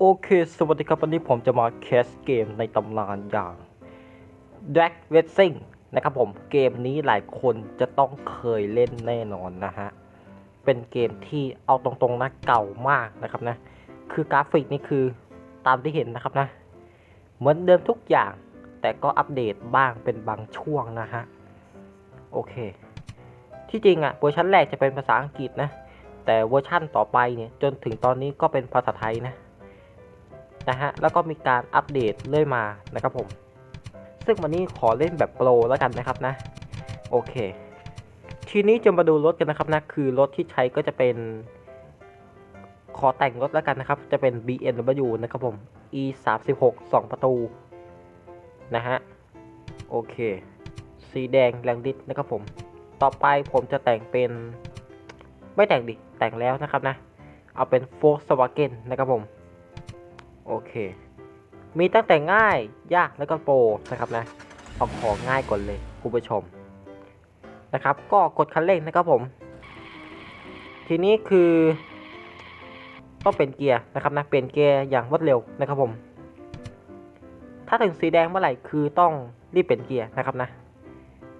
โอเค สวัสดีครับ วันนี้ผมจะมาแคสเกมในตำนานอย่าง Drag Racing นะครับผม เกมนี้หลายคนจะต้องเคยเล่นแน่นอนนะฮะ เป็นเกมที่เอาตรงๆนะเก่ามากนะครับนะ คือกราฟิกนี่คือตามที่เห็นนะครับนะ เหมือนเดิมทุกอย่าง แต่ก็อัปเดตบ้างเป็นบางช่วงนะฮะ โอเค ที่จริงอะเวอร์ชันแรกจะเป็นภาษาอังกฤษนะ แต่เวอร์ชั่นต่อไปเนี่ยจนถึงตอนนี้ก็เป็นภาษาไทยนะ นะฮะ แล้วก็มีการอัปเดตเรื่อยมานะครับผม ซึ่งวันนี้ขอเล่นแบบโปรแล้วกันนะครับนะ โอเค ทีนี้จะมาดูรถกันนะครับนะ คือรถที่ใช้ก็จะเป็น ขอแต่งรถแล้วกันนะครับ จะเป็น BMW นะครับผม E 3 6 2 ประตู นะฮะ โอเค สีแดงแรงดิสนะครับผม ต่อไปผมจะแต่งเป็น ไม่แต่งดิ แต่งแล้วนะครับนะ เอาเป็น Volkswagen นะครับผม โอเค มีตั้งแต่ง่ายยากแล้วก็โปรนะครับนะเอาของง่ายก่อนเลยคุณผู้ชมนะครับ ก็กดคันเร่งนะครับผม ทีนี้คือต้องเป็นเกียร์นะครับนะเป็นเกียร์อย่างรวดเร็วนะครับผม ถ้าถึงสีแดงเมื่อไหร่คือต้องรีบเปลี่ยนเกียร์นะครับนะ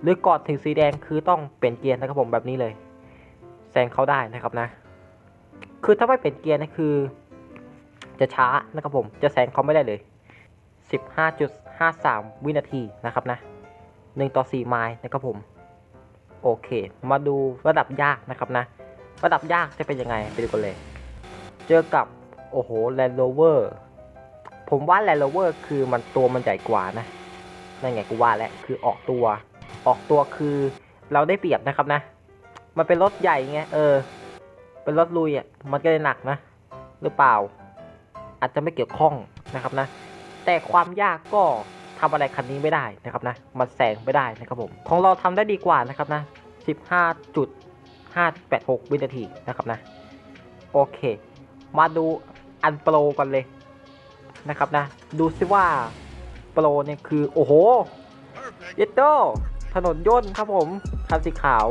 หรือก่อนถึงสีแดงคือต้องเปลี่ยนเกียร์นะครับผมแบบนี้เลยแซงเขาได้นะครับนะ คือถ้าไม่เปลี่ยนเกียร์นะคือ จะช้านะครับผม จะแซงเขาไม่ได้เลย 15.53 วินาทีนะครับนะ 1 ต่อ 4 ไมล์นะครับผม โอเค มาดูระดับยากนะครับนะ ระดับยากจะเป็นยังไงไปดูกันเลย เจอกับ โอ้โห Land Rover ผมว่า Land Rover คือมันตัวมันใหญ่กว่านะนั่นไงกูว่าแหล้วคือออกตัว ออกตัวคือเราได้เปรียบนะครับนะ มันเป็นรถใหญ่ไงเออ เป็นรถลุยอะ มันก็เลยหนักนะ หรือเปล่า อาจจะไม่เกี่ยวข้องนะครับนะ แต่ความยากก็ทำอะไรคันนี้ไม่ได้นะครับนะ มันแซงไม่ได้นะครับผม ของเราทำได้ดีกว่านะครับนะ 15.586 วินาทีนะครับนะ โอเค มาดูอันโปรกันเลยนะครับนะ ดูซิว่าโปรเนี่ยคือ โอ้โหเยดโดถนนย่นต์ครับผมคันสีขาว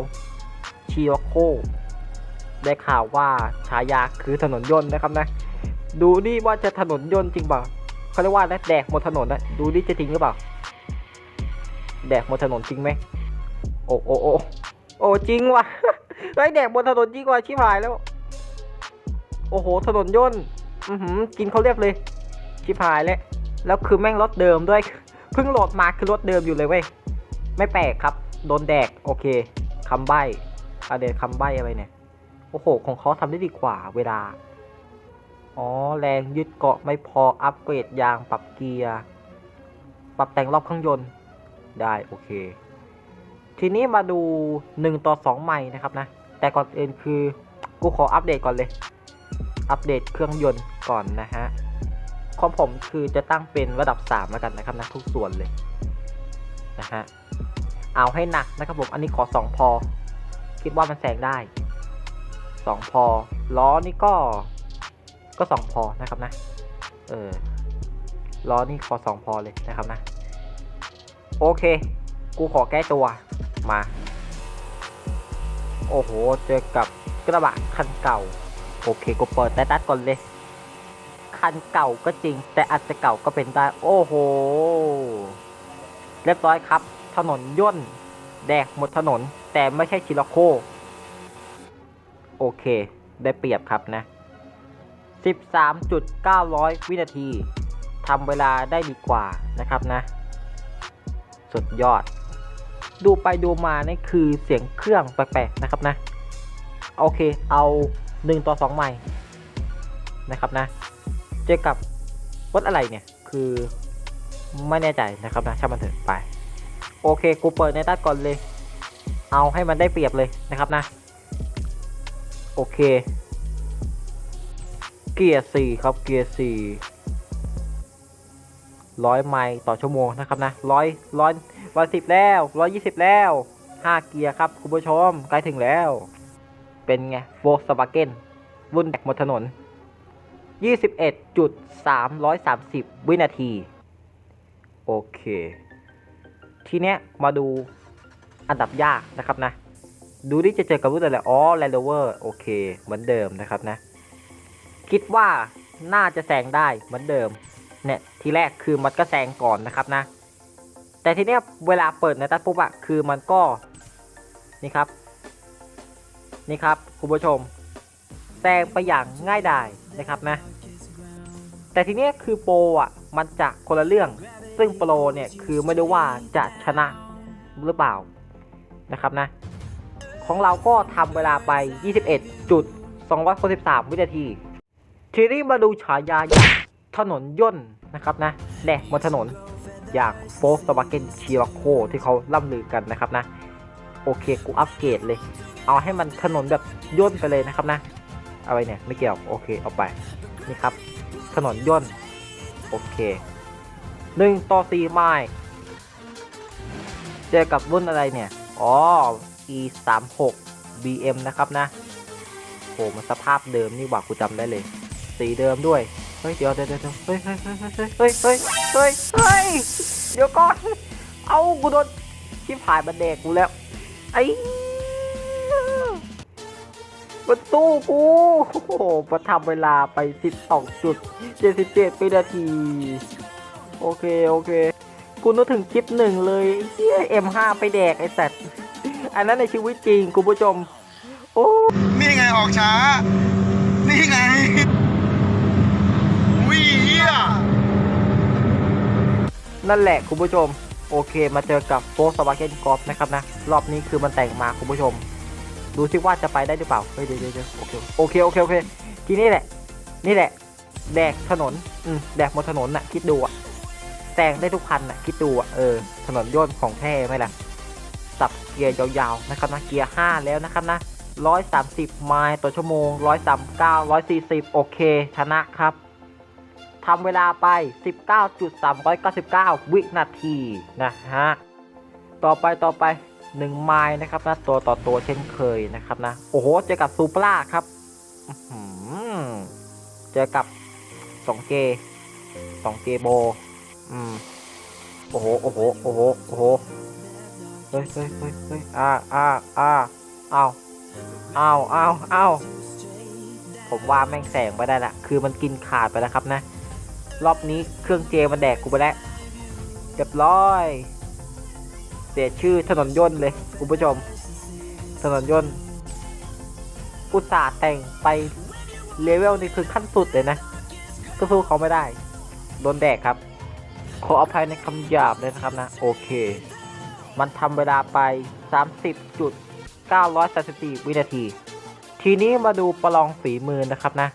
ชีวโคได้ข่าวว่าฉายาคือถนนย่นต์นะครับนะ ดูนี่ว่าจะถนนยนต์จริงเปล่าเขาเรียกว่านะแดกหมดถนนนะดูนี่จะจริงหรือเปล่า แดกหมดถนนจริงไหมโอ้โอ้โอ้โอ้จริงว่ะไอ้แดกบนถนนจริงว่ะชิบหายแล้ว โอ้โหถนนย่นต์อือหือกินเขาเรียบเลยชิบหายแล้วแล้วคือแม่งรถเดิมด้วยเพิ่งโหลดมาคือรถเดิมอยู่เลยเว้ยไม่แปลกครับโดนแดกโอเคคำใบ้อะเดนคำใบ้อะไรเนี่ยโอ้โหของเขาทำได้ดีกว่าเวลา อ๋อ แรงยึดเกาะไม่พออัปเกรดยางปรับเกียร์ ปรับแต่งรอบเครื่องยนต์ ได้ โอเค ทีนี้มาดู 1 ต่อ 2 ใหม่นะครับนะ แต่ก่อนอื่นคือ กูขออัปเดตก่อนเลย อัปเดตเครื่องยนต์ก่อนนะฮะของผมคือจะตั้งเป็นระดับ 3 แล้วกันนะครับนะทุกส่วนเลย นะฮะ เอาให้หนักนะครับผม อันนี้ขอ 2 พอ คิดว่ามันแซงได้ 2 พอ ล้อนี่ก็ ก็2พอนะครับนะ เออ ล้อนี่ขอ2พอเลยนะครับนะ โอเค กูขอแก้ตัว มา โอ้โห เจอกับกระบะคันเก่า โอเค กูเปิดแต่ตัดก่อนเลย คันเก่าก็จริง แต่อาจจะเก่าก็เป็นได้ โอ้โห เรียบร้อยครับ ถนนย่น แดกหมดถนน แต่ไม่ใช่ชิลโค โอเค ได้เปรียบครับนะ 13.900 วินาทีทำเวลาได้ดีกว่านะครับนะ สุดยอด ดูไปดูมานี่คือเสียงเครื่องแปลกๆนะครับนะ โอเคเอา 1 ต่อ 2 ใหม่นะครับนะ เจอกับรถอะไรเนี่ย คือไม่แน่ใจนะครับนะช่างมันเถอะไป โอเค กูเปิดในตัดก่อนเลย เอาให้มันได้เปรียบเลยนะครับนะ โอเค เกียร์สี่ครับเกียร์สี่ร้อยไมล์ต่อชั่วโมงนะครับนะร้อยร้อยร้อยสิบแล้วร้อยยี่สิบแล้วห้าเกียร์ครับคุณผู้ชมใกล้ถึงแล้ว เป็นไงโวลสวาเกนรุ่นแบกหมดถนน 21.330 วินาที โอเค ทีเนี้ยมาดูอันดับยากนะครับนะ ดูที่จะเจอกับรุ่นอะไรอ๋อ Land Rover โอเค เหมือนเดิมนะครับนะ คิดว่าน่าจะแซงได้เหมือนเดิมเนี่ยทีแรกคือมันก็แซงก่อนนะครับนะ แต่ทีเนี้ยเวลาเปิดในตัดปุ๊บอะคือมันก็นี่ครับ นี่ครับคุณผู้ชมแซงไปอย่างง่ายดายนะครับนะ แต่ทีเนี้ยคือโปรอะมันจะคนละเรื่อง ซึ่งโปรเนี่ยคือไม่รู้ว่าจะชนะหรือเปล่านะครับนะ ของเราก็ทำเวลาไป 21.263 วินาที ทีนี้มาดูฉายาอย่างถนนย่นนะครับนะแดกบนถนนอย่างโฟสต w าเกนชีวโคที่เขาล่ำลือกันนะครับนะ โอเคกูอัปเกรดเลย เอาให้มันถนนแบบย่นไปเลยนะครับนะ อะไรเนี่ยไม่เกี่ยวโอเคเอาไปนี่ครับ ถนนย่นโอเคหนึ่งต่อสี่ไม้เจอกับรุ่นอะไรเนี่ย อ๋อ e 3 6 bm นะครับนะโหมันสภาพเดิมนี่หว่ากูจำได้เลย สีเดิมด้วย เฮ้ย เดี๋ยวเดี๋ยวเดี๋ยวเฮ้ยเฮ้ยเฮ้ยเฮ้ยเฮ้ยเฮ้ยเดี๋ยวก่อน เอากูโดนชิบหายบันแดกกูแล้ว ไอ้ประตูกูโอ้โหมาทำเวลาไป 12.77วินาที โอเค โอเค กูนึกถึงคลิปหนึ่งเลยเฮีย M5 ไปแดกไอ้สัตว์อันนั้นในชีวิตจริง คุณผู้ชม โอ้ นี่ไงออกช้า นี่ไง นั่นแหละคุณผู้ชม โอเคมาเจอกับโฟสวาเกนกอฟนะครับนะ รอบนี้คือมันแต่งมาคุณผู้ชม ดูซิว่าจะไปได้หรือเปล่าเฮ้ยเดี๋ยวเดี๋ยวเดี๋ยวโอเคโอเคโอเคโอเคทีนี้แหละ นี่แหละ แดกถนนอืมแดกบนถนนน่ะคิดดูอะแซงได้ทุกคันน่ะคิดดูอะเออถนนย่นของแท้ไหมล่ะสับเกียร์ยาวๆนะครับนะเกียร์5แล้วนะครับนะ130ไมล์ต่อชั่วโมง139 140โอเค ชนะครับ ทำเวลาไป 19.399 วินาทีนะฮะ ต่อไปต่อไป1ไมล์นะครับนะตัวต่อตัวเช่นเคยนะครับนะ โอ้โห เจอกับซูปราครับเจอกับ 2G 2G โบ อืม โอ้โห โอ้โห โอ้โห โอ้โห เฮ้ยเฮ้ยเฮ้ยเฮ้ยอ่าอ่าอ่าอ้าวอ้าวอ้าวอ้าวผมว่าแม่งแสงไปได้ละ คือมันกินขาดไปแล้วครับนะ รอบนี้เครื่องเจมันแดกกูไปแล้วเรียบร้อย เสียชื่อถนนย่นเลยคุณผู้ชม ถนนย่นอุตส่าห์แต่งไปเลเวลนี่คือขั้นสุดเลยนะ ก็สู้เขาไม่ได้ โดนแดกครับ ขออภัยในคำหยาบเลยนะครับนะ โอเค มันทำเวลาไป 30.934 วินาที ทีนี้มาดูประลองฝีมือนะครับนะ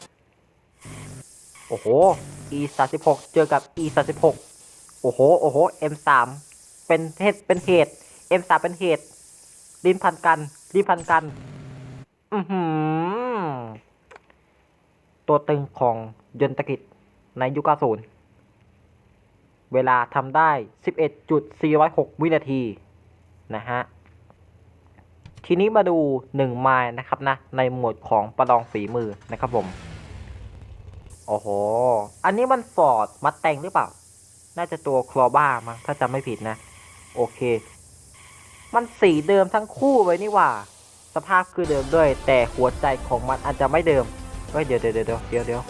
โอ้โห e 3 6เจอกับ e 3 6โอ้โห โอ้โห m 3เป็นเหตุเป็นเหตุ m 3เป็นเหตุลิ้นพันกันลิ้นพันกัน อือหือ ตัวตึงของยนตกิจในยุค90เวลาทำได้ 11.406 วินาที นะฮะ ทีนี้มาดู 1 ไมล์นะครับนะ ในหมวดของประลองฝีมือนะครับผม โอ้โห อันนี้มันฟอร์ดมัดแต่งหรือเปล่า น่าจะตัวคลอบ้ามั้งถ้าจำไม่ผิดนะ โอเค มันสีเดิมทั้งคู่ไว้นี่ว่า สภาพคือเดิมด้วย แต่หัวใจของมันอาจจะไม่เดิมเฮ้ยเดี๋ยวเดี๋ยวเดี๋ยวเดี๋ยวเดี๋ยว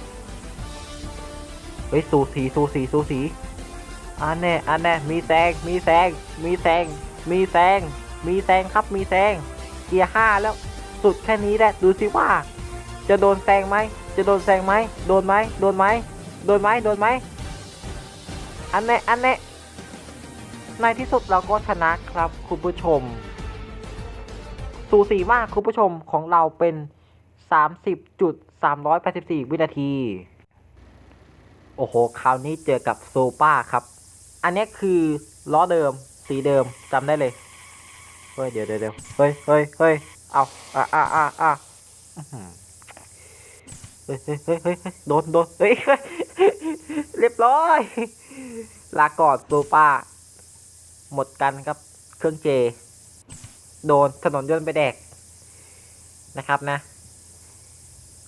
เฮ้ยสูสีสูสีสูสีอันแน่อันแน่มีแซงมีแซงมีแซงมีแซงมีแซงครับมีแซงเกียร์ห้าแล้วสุดแค่นี้แหละดูสิว่า จะโดนแซงไหม จะโดนแซงไหม โดนไหม โดนไหม โดนไหม โดนไหม อันแน่อันแน่ในที่สุดเราก็ชนะครับคุณผู้ชม สูสีมากคุณผู้ชมของเราเป็น 30.384 วินาที โอ้โห คราวนี้เจอกับโซป้าครับ อันนี้คือล้อเดิม สีเดิมจำได้เลย เฮ้ย เดี๋ยวเดี๋ยวเฮ้ยเฮ้ยเฮ้ยเอาอะอะอะอะ เฮ้ยเฮ้ยเฮ้ยโดนโดนเฮ้ยเรียบร้อย ลาก่อนโซป้าหมดกันครับ เครื่องเจ โดนถนนยนต์ไปแดกนะครับนะ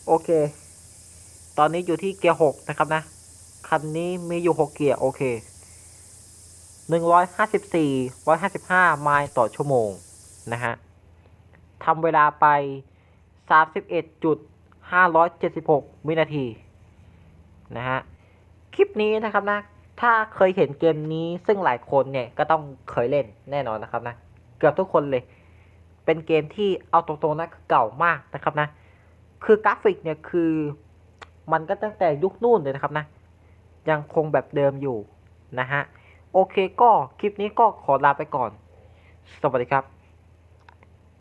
โอเค ตอนนี้อยู่ที่เกียร์หกนะครับนะ คันนี้มีอยู่หกเกียร์โอเคหนึ่งร้อยห้าสิบสี่ร้อยห้าสิบห้าไมล์ต่อชั่วโมงนะฮะทำเวลาไปสามสิบเอ็ดจุด ห้าร้อยเจ็ดสิบหกวินาทีนะฮะคลิปนี้นะครับนะ ถ้าเคยเห็นเกมนี้ซึ่งหลายคนเนี่ยก็ต้องเคยเล่นแน่นอนนะครับนะ เกือบทุกคนเลย เป็นเกมที่เอาตรงๆนะเก่ามากนะครับนะ คือกราฟิกเนี่ยคือมันก็ตั้งแต่ยุคนู่นเลยนะครับนะ ยังคงแบบเดิมอยู่นะฮะ โอเคก็คลิปนี้ก็ขอลาไปก่อน สวัสดีครับ